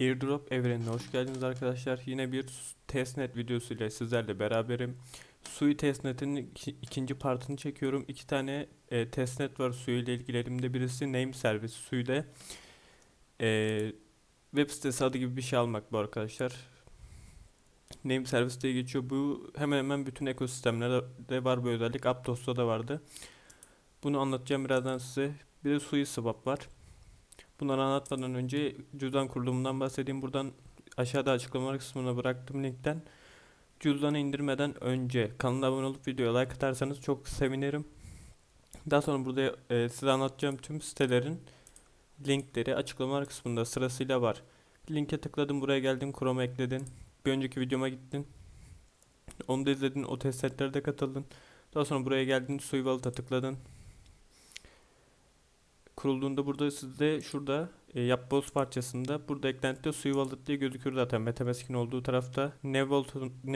Airdrop evrenine hoş geldiniz arkadaşlar. Yine bir testnet videosu ile sizlerle beraberim. Sui testnetin iki- ikinci partını çekiyorum. İki tane e, testnet var Sui ile ilgili elimde. Birisi name service Sui'de e, web sitesi adı gibi bir şey almak bu arkadaşlar. Name service diye geçiyor. Bu hemen hemen bütün ekosistemlerde var bu özellik. Aptos'ta da vardı. Bunu anlatacağım birazdan size. Bir de Sui swap var. Bunları anlatmadan önce cüzdan kurulumundan bahsedeyim. Buradan aşağıda açıklamalar kısmına bıraktım linkten. Cüzdanı indirmeden önce kanala abone olup videoya like atarsanız çok sevinirim. Daha sonra burada e, size anlatacağım tüm sitelerin linkleri açıklamalar kısmında sırasıyla var. Linke tıkladın buraya geldin Chrome'a ekledin. Bir önceki videoma gittin. Onu da izledin. O testletlere de katıldın. Daha sonra buraya geldin. Sui Wallet'a tıkladın kurulduğunda burada sizde şurada e, Yapboz parçasında burada eklentide Sui Wallet diye gözükür zaten Metamask'in olduğu tarafta. Ne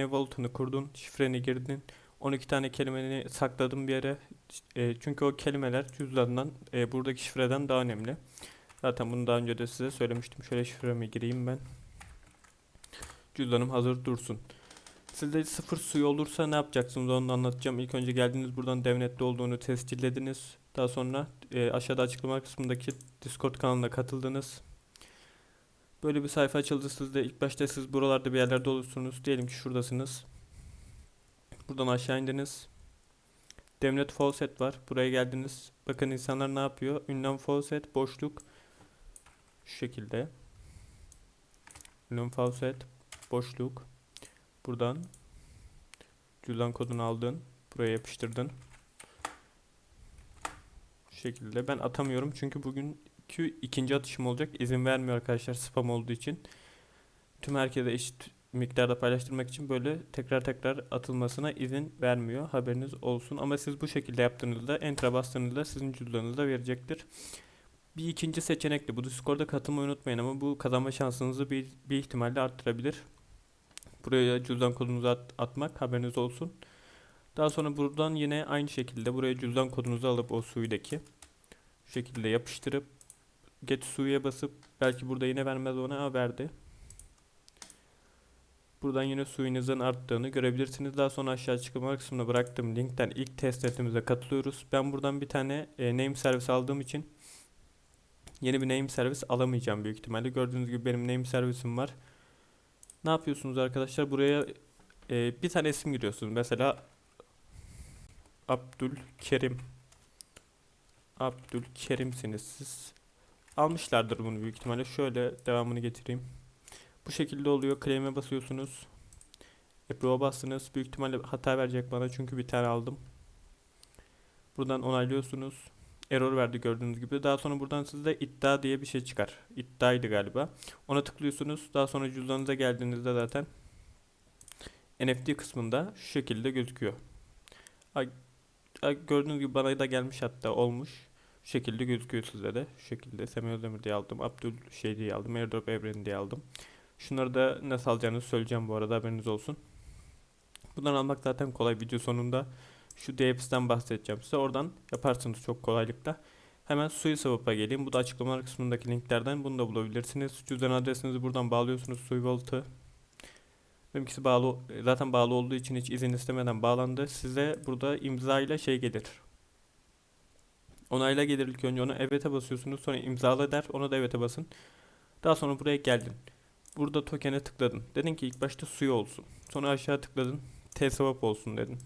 Wallet'ını kurdun, şifreni girdin. 12 tane kelimeni sakladın bir yere. E, çünkü o kelimeler cüzdandan e, buradaki şifreden daha önemli. Zaten bunu daha önce de size söylemiştim. Şöyle şifremi gireyim ben. Cüzdanım hazır dursun. Sizde sıfır suyu olursa ne yapacaksınız onu anlatacağım. İlk önce geldiniz buradan devnetli olduğunu tescillediniz. Daha sonra e, aşağıda açıklama kısmındaki Discord kanalına katıldınız. Böyle bir sayfa açıldı sizde. İlk başta siz buralarda bir yerlerde olursunuz. Diyelim ki şuradasınız. Buradan aşağı indiniz. Devnet faucet var. Buraya geldiniz. Bakın insanlar ne yapıyor? Ünlem faucet boşluk şu şekilde. Ünlem faucet boşluk. Buradan cüzdan kodunu aldın. Buraya yapıştırdın. Şekilde. Ben atamıyorum çünkü bugünkü ikinci atışım olacak. İzin vermiyor arkadaşlar spam olduğu için. Tüm herkese eşit miktarda paylaştırmak için böyle tekrar tekrar atılmasına izin vermiyor. Haberiniz olsun. Ama siz bu şekilde yaptığınızda enter'a bastığınızda sizin cüzdanınızda verecektir. Bir ikinci seçenek de bu Discord'a katılmayı unutmayın ama bu kazanma şansınızı bir, bir ihtimalle arttırabilir. Buraya cüzdan kodunuzu at- atmak haberiniz olsun. Daha sonra buradan yine aynı şekilde buraya cüzdan kodunuzu alıp o suyudaki şu şekilde yapıştırıp get suya basıp belki burada yine vermez ona ama verdi. Buradan yine suyunuzun arttığını görebilirsiniz. Daha sonra aşağı açıklama kısmına bıraktığım linkten ilk test netimize katılıyoruz. Ben buradan bir tane e, name servis aldığım için yeni bir name servis alamayacağım büyük ihtimalle. Gördüğünüz gibi benim name servisim var. Ne yapıyorsunuz arkadaşlar? Buraya e, bir tane isim giriyorsunuz. Mesela Abdülkerim. Abdülkerimsiniz siz. Almışlardır bunu büyük ihtimalle. Şöyle devamını getireyim. Bu şekilde oluyor. Claim'e basıyorsunuz. Approve'a bastınız. Büyük ihtimalle hata verecek bana çünkü bir tane aldım. Buradan onaylıyorsunuz. Error verdi gördüğünüz gibi. Daha sonra buradan sizde iddia diye bir şey çıkar. İddiaydı galiba. Ona tıklıyorsunuz. Daha sonra cüzdanınıza geldiğinizde zaten NFT kısmında şu şekilde gözüküyor. Gördüğünüz gibi bana da gelmiş hatta olmuş. Şu şekilde gözüküyor size de. Şu şekilde Semih Özdemir diye aldım. Abdül şey diye aldım. Airdrop Evreni diye aldım. Şunları da nasıl alacağınızı söyleyeceğim bu arada haberiniz olsun. Bundan almak zaten kolay video sonunda. Şu DApps'ten bahsedeceğim size. Oradan yaparsınız çok kolaylıkla. Hemen Sui Swap'a geleyim. Bu da açıklamalar kısmındaki linklerden bunu da bulabilirsiniz. Cüzdan adresinizi buradan bağlıyorsunuz Sui Wallet'ı. Benimkisi bağlı zaten bağlı olduğu için hiç izin istemeden bağlandı. Size burada imza ile şey gelir. Onayla gelir ilk önce ona evet'e basıyorsunuz. Sonra imzala der. Ona da evet'e basın. Daha sonra buraya geldin. Burada token'e tıkladın. Dedin ki ilk başta suyu olsun. Sonra aşağı tıkladın. T-swap olsun dedin.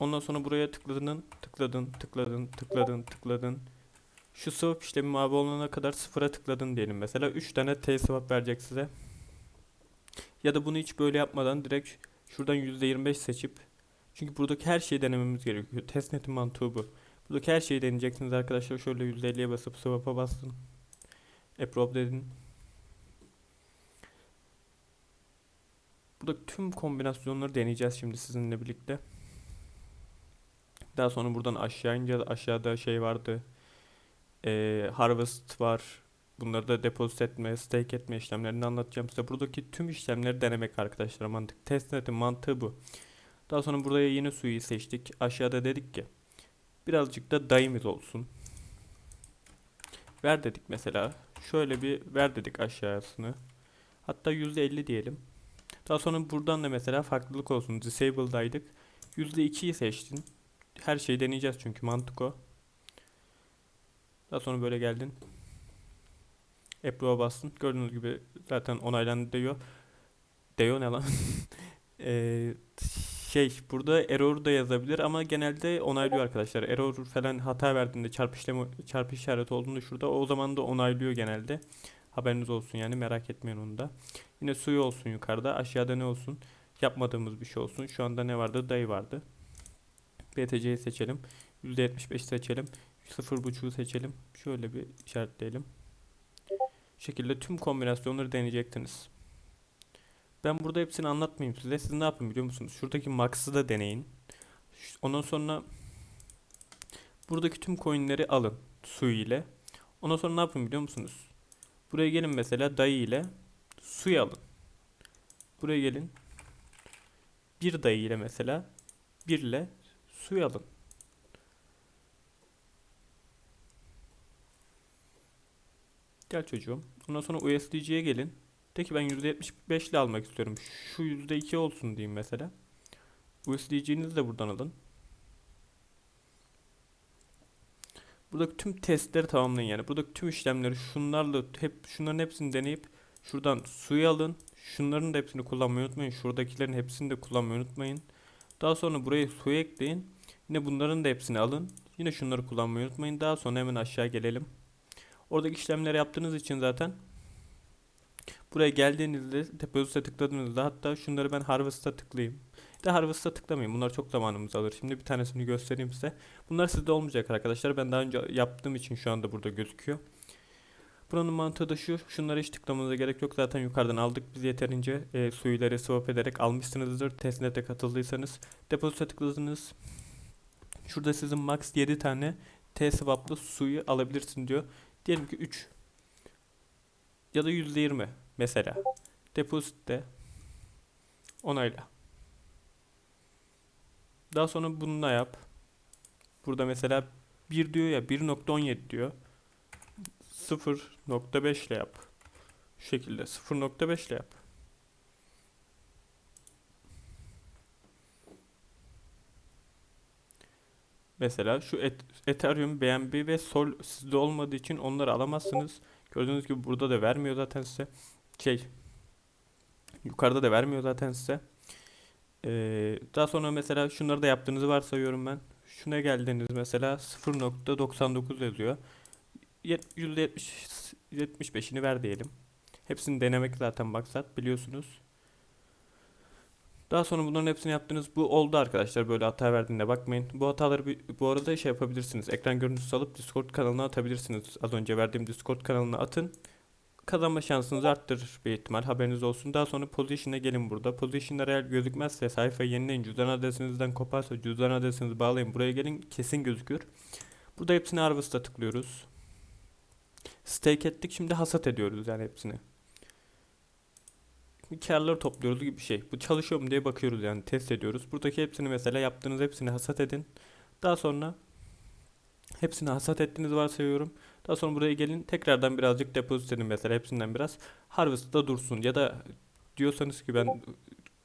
Ondan sonra buraya tıkladın, tıkladın, tıkladın, tıkladın, tıkladın. Şu swap işlemi mavi olana kadar sıfıra tıkladın diyelim. Mesela 3 tane T-swap verecek size. Ya da bunu hiç böyle yapmadan direkt şuradan %25 seçip çünkü buradaki her şeyi denememiz gerekiyor. Testnetin mantığı bu. Buradaki her şeyi deneyeceksiniz arkadaşlar. Şöyle %50'ye basıp swap'a bastın. Approve dedin. Burada tüm kombinasyonları deneyeceğiz şimdi sizinle birlikte. Daha sonra buradan aşağı ineceğiz. Aşağıda şey vardı. Ee, harvest var. Bunları da depozit etme, stake etme işlemlerini anlatacağım size. Buradaki tüm işlemleri denemek arkadaşlar mantık. Testnetin mantığı bu. Daha sonra buraya yeni suyu seçtik. Aşağıda dedik ki birazcık da dayımız olsun. Ver dedik mesela. Şöyle bir ver dedik aşağısını. Hatta %50 diyelim. Daha sonra buradan da mesela farklılık olsun. Disabled'daydık. %2'yi seçtin. Her şeyi deneyeceğiz çünkü mantık o. Daha sonra böyle geldin. Approve'a bastın. Gördüğünüz gibi zaten onaylandı diyor. Diyor ne lan? Eee, şey burada error da yazabilir ama genelde onaylıyor arkadaşlar. Error falan hata verdiğinde çarpı işlemi çarpı işareti olduğunda şurada o zaman da onaylıyor genelde. Haberiniz olsun yani merak etmeyin onu da. Yine suyu olsun yukarıda. Aşağıda ne olsun? Yapmadığımız bir şey olsun. Şu anda ne vardı? Dayı vardı. BTC'yi seçelim. %75 seçelim. 0.5'u seçelim. Şöyle bir işaretleyelim. Şekilde tüm kombinasyonları deneyecektiniz. Ben burada hepsini anlatmayayım size. Siz ne yapın biliyor musunuz? Şuradaki max'ı da deneyin. Ondan sonra buradaki tüm coinleri alın su ile. Ondan sonra ne yapın biliyor musunuz? Buraya gelin mesela dayı ile suyu alın. Buraya gelin. Bir dayı ile mesela bir ile suyu alın. Gel çocuğum. Ondan sonra USDC'ye gelin. De ki ben %75 ile almak istiyorum. Şu %2 olsun diyeyim mesela. USDC'nizi de buradan alın. Buradaki tüm testleri tamamlayın yani. Buradaki tüm işlemleri şunlarla hep şunların hepsini deneyip şuradan suyu alın. Şunların da hepsini kullanmayı unutmayın. Şuradakilerin hepsini de kullanmayı unutmayın. Daha sonra buraya suyu ekleyin. Yine bunların da hepsini alın. Yine şunları kullanmayı unutmayın. Daha sonra hemen aşağı gelelim. Oradaki işlemleri yaptığınız için zaten buraya geldiğinizde depozite tıkladığınızda hatta şunları ben harvest'a tıklayayım. De harvest'a tıklamayın. Bunlar çok zamanımızı alır. Şimdi bir tanesini göstereyim size. Bunlar sizde olmayacak arkadaşlar. Ben daha önce yaptığım için şu anda burada gözüküyor. Buranın mantığı da şu. Şunlara hiç tıklamanıza gerek yok. Zaten yukarıdan aldık biz yeterince. E, suyuları swap ederek almışsınızdır. Testnet'e katıldıysanız. Depozite tıkladınız. Şurada sizin max 7 tane T-swap'lı suyu alabilirsin diyor. Diyelim ki 3 ya da %20 mesela. Depozitte onayla. Daha sonra bununla yap. Burada mesela 1 diyor ya 1.17 diyor. 0.5 ile yap. Şu şekilde 0.5 ile yap. Mesela şu Et- Ethereum, BNB ve Sol sizde olmadığı için onları alamazsınız. Gördüğünüz gibi burada da vermiyor zaten size. Şey, yukarıda da vermiyor zaten size. Ee, daha sonra mesela şunları da yaptığınızı varsayıyorum ben. Şuna geldiniz mesela 0.99 yazıyor. Yet- %70 75'ini ver diyelim. Hepsini denemek zaten maksat biliyorsunuz. Daha sonra bunların hepsini yaptınız. Bu oldu arkadaşlar böyle hata verdiğinde bakmayın. Bu hataları bir- bu arada şey yapabilirsiniz. Ekran görüntüsü alıp Discord kanalına atabilirsiniz. Az önce verdiğim Discord kanalına atın. Kazanma şansınızı arttırır bir ihtimal. Haberiniz olsun. Daha sonra position'a gelin burada. Position'lar eğer gözükmezse sayfayı yenileyin. Cüzdan adresinizden koparsa cüzdan adresinizi bağlayın. Buraya gelin kesin gözükür. Burada hepsini harvest'a tıklıyoruz. Stake ettik. Şimdi hasat ediyoruz yani hepsini. Karları topluyoruz gibi bir şey. Bu çalışıyor mu diye bakıyoruz yani test ediyoruz. Buradaki hepsini mesela yaptığınız hepsini hasat edin. Daha sonra hepsini hasat ettiğinizi varsayıyorum. Daha sonra buraya gelin tekrardan birazcık depozit edin mesela hepsinden biraz. Harvest'ta dursun ya da diyorsanız ki ben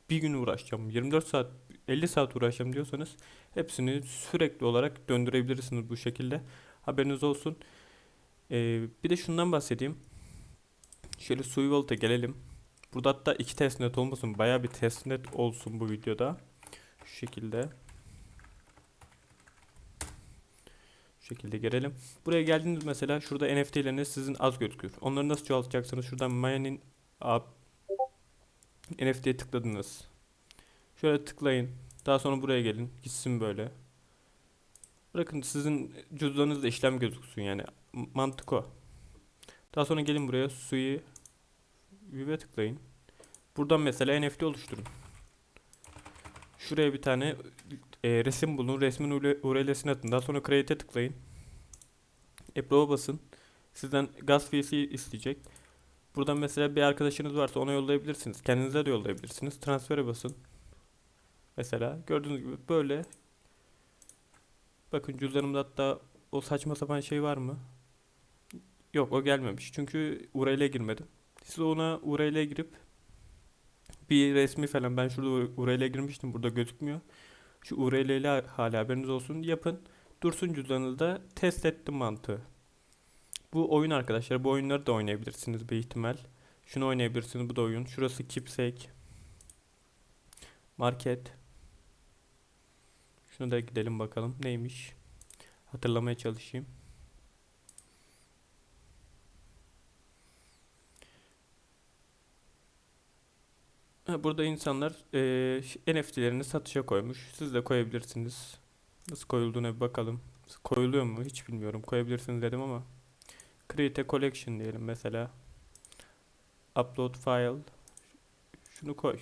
bir gün uğraşacağım 24 saat 50 saat uğraşacağım diyorsanız hepsini sürekli olarak döndürebilirsiniz bu şekilde. Haberiniz olsun. Ee, bir de şundan bahsedeyim. Şöyle Suivalt'a gelelim. Burada hatta iki testnet olmasın. Baya bir testnet olsun bu videoda. Şu şekilde. Şu şekilde gelelim. Buraya geldiğiniz mesela şurada NFT'leriniz sizin az gözükür. Onları nasıl çoğaltacaksınız? Şuradan Maya'nın NFT'ye tıkladınız. Şöyle tıklayın. Daha sonra buraya gelin. Gitsin böyle. Bırakın sizin cüzdanınızda işlem gözüksün yani. Mantık o. Daha sonra gelin buraya suyu View'e tıklayın. Buradan mesela NFT oluşturun. Şuraya bir tane e, resim bulun. Resmin URL'sini atın. Daha sonra Create'e tıklayın. Approve'a basın. Sizden gas fee'si isteyecek. Buradan mesela bir arkadaşınız varsa ona yollayabilirsiniz. Kendinize de yollayabilirsiniz. Transfer'e basın. Mesela gördüğünüz gibi böyle. Bakın cüzdanımda hatta o saçma sapan şey var mı? Yok o gelmemiş. Çünkü URL'e girmedim. Siz ona URL'e girip bir resmi falan ben şurada URL'e girmiştim burada gözükmüyor. Şu URL ile hala haberiniz olsun yapın. Dursun cüzdanınızda test ettim mantığı. Bu oyun arkadaşlar. Bu oyunları da oynayabilirsiniz bir ihtimal. Şunu oynayabilirsiniz. Bu da oyun. Şurası Keepsake. Market. Şunu da gidelim bakalım. Neymiş? Hatırlamaya çalışayım. Burada insanlar eee NFT'lerini satışa koymuş. Siz de koyabilirsiniz. Nasıl koyulduğuna bir bakalım. Koyuluyor mu hiç bilmiyorum. Koyabilirsiniz dedim ama. Create a collection diyelim mesela. Upload file. Şunu koy.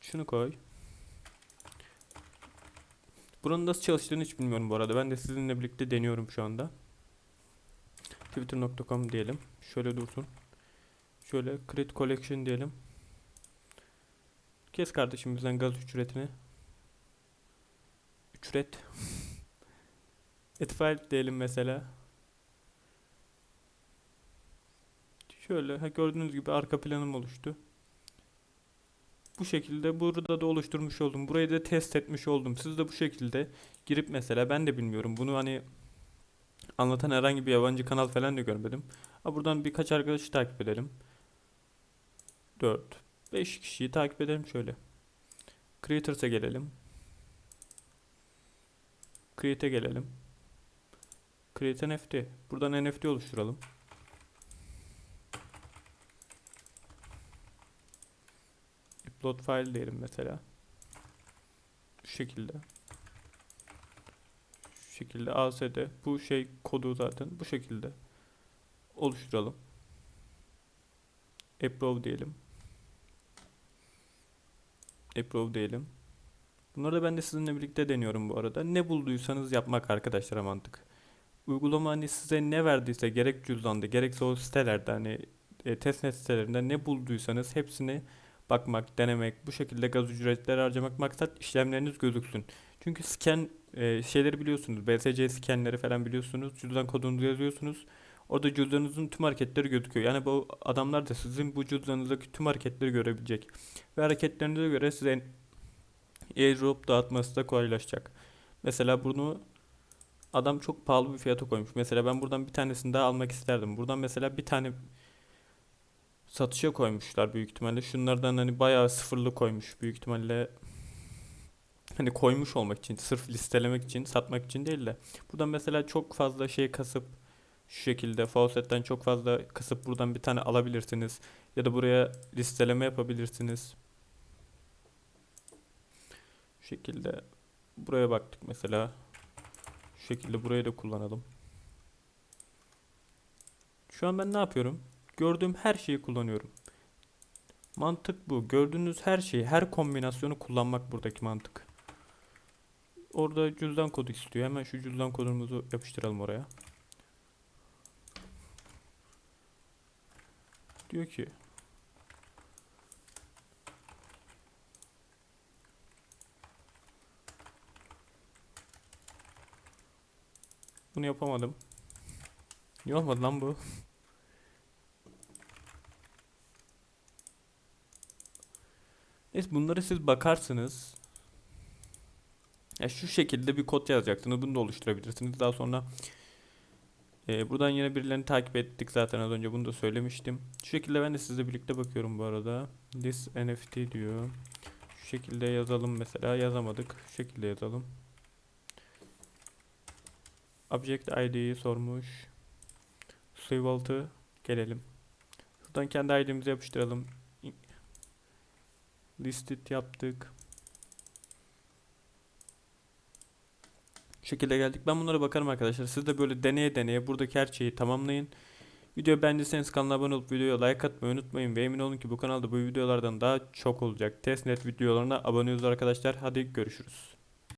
Şunu koy. Buranın nasıl çalıştığını hiç bilmiyorum bu arada. Ben de sizinle birlikte deniyorum şu anda. Twitter.com diyelim. Şöyle dursun. Şöyle create collection diyelim. Kes kardeşim bizden gaz ücretini. Ücret. File diyelim mesela. Şöyle ha gördüğünüz gibi arka planım oluştu. Bu şekilde burada da oluşturmuş oldum. Burayı da test etmiş oldum. Siz de bu şekilde girip mesela ben de bilmiyorum. Bunu hani anlatan herhangi bir yabancı kanal falan da görmedim. Ha buradan birkaç arkadaşı takip edelim. 4 5 kişiyi takip edelim şöyle. Creators'a gelelim. Create'e gelelim. Create NFT. Buradan NFT oluşturalım. Upload file diyelim mesela. Şu şekilde. Şu şekilde ASD. Bu şey kodu zaten. Bu şekilde oluşturalım. Approve diyelim. Approve diyelim. Bunları da ben de sizinle birlikte deniyorum bu arada. Ne bulduysanız yapmak arkadaşlar mantık. Uygulama hani size ne verdiyse gerek cüzdanda gerekse o sitelerde hani e, testnet sitelerinde ne bulduysanız hepsini bakmak, denemek, bu şekilde gaz ücretleri harcamak maksat işlemleriniz gözüksün. Çünkü scan e, şeyleri biliyorsunuz. BSC scanleri falan biliyorsunuz. Cüzdan kodunuzu yazıyorsunuz. Orada cüzdanınızın tüm hareketleri gözüküyor. Yani bu adamlar da sizin bu cüzdanınızdaki tüm hareketleri görebilecek. Ve hareketlerinize göre size airdrop dağıtması da kolaylaşacak. Mesela bunu adam çok pahalı bir fiyata koymuş. Mesela ben buradan bir tanesini daha almak isterdim. Buradan mesela bir tane satışa koymuşlar büyük ihtimalle. Şunlardan hani bayağı sıfırlı koymuş büyük ihtimalle. Hani koymuş olmak için, sırf listelemek için, satmak için değil de. Buradan mesela çok fazla şey kasıp şu şekilde faucet'ten çok fazla kısıp buradan bir tane alabilirsiniz. Ya da buraya listeleme yapabilirsiniz. Şu şekilde buraya baktık mesela. Şu şekilde burayı da kullanalım. Şu an ben ne yapıyorum? Gördüğüm her şeyi kullanıyorum. Mantık bu. Gördüğünüz her şeyi, her kombinasyonu kullanmak buradaki mantık. Orada cüzdan kodu istiyor. Hemen şu cüzdan kodumuzu yapıştıralım oraya. Diyor ki Bunu yapamadım. Niye olmadı lan bu? Neyse bunları siz bakarsınız. Ya şu şekilde bir kod yazacaksınız. Bunu da oluşturabilirsiniz. Daha sonra e, buradan yine birilerini takip ettik zaten az önce bunu da söylemiştim. Şu şekilde ben de sizle birlikte bakıyorum bu arada. This NFT diyor. Şu şekilde yazalım mesela. Yazamadık. Şu şekilde yazalım. Object ID'yi sormuş. Save altı gelelim. Şuradan kendi ID'mizi yapıştıralım. Listed yaptık. Şekilde geldik. Ben bunlara bakarım arkadaşlar. Siz de böyle deneye deneye buradaki her şeyi tamamlayın. Video beğendiyseniz kanala abone olup videoya like atmayı unutmayın. Ve emin olun ki bu kanalda bu videolardan daha çok olacak. Testnet videolarına abone olun arkadaşlar. Hadi görüşürüz.